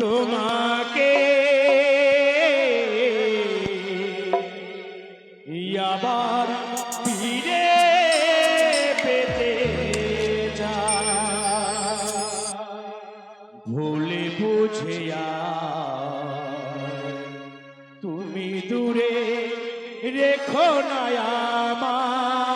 তোমাকে আবার ফিরে পেতে যা ভুলে বুঝিয়া তুমি দূরে রেখো না আমায়।